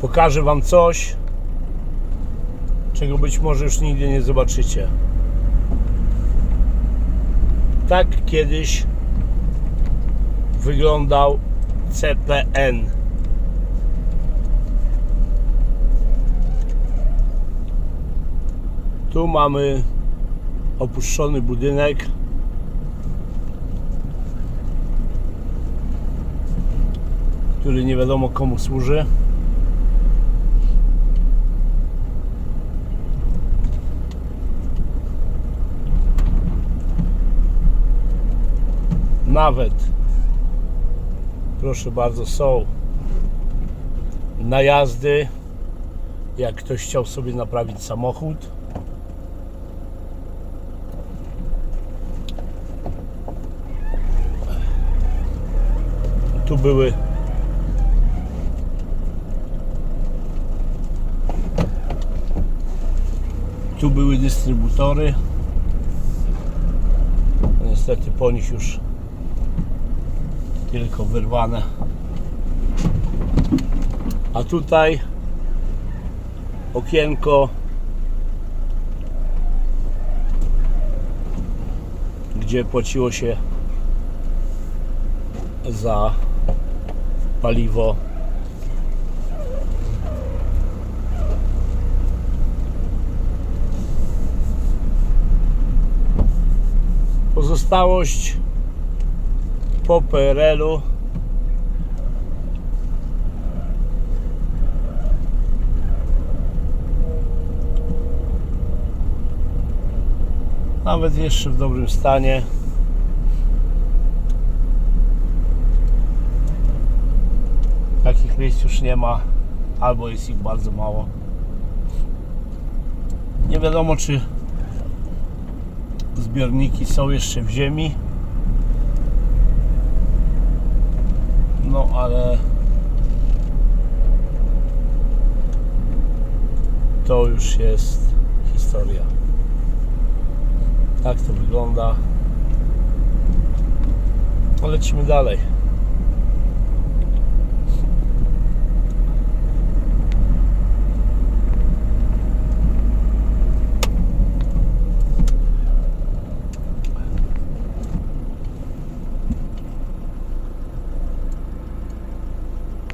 Pokażę Wam coś, czego być może już nigdy nie zobaczycie. Tak kiedyś wyglądał CPN. Tu mamy opuszczony budynek. który nie wiadomo komu służy. Nawet, proszę bardzo, są najazdy, jak ktoś chciał sobie naprawić samochód. Tu były Tu były dystrybutory. Niestety po nich już tylko wyrwane. A tutaj okienko gdzie płaciło się za paliwo pozostałość po PRL-u nawet jeszcze w dobrym stanie. Takich miejsc już nie ma albo jest ich bardzo mało. Nie wiadomo czy zbiorniki są jeszcze w ziemi. No ale to już jest historia. Tak to wygląda. Lecimy dalej.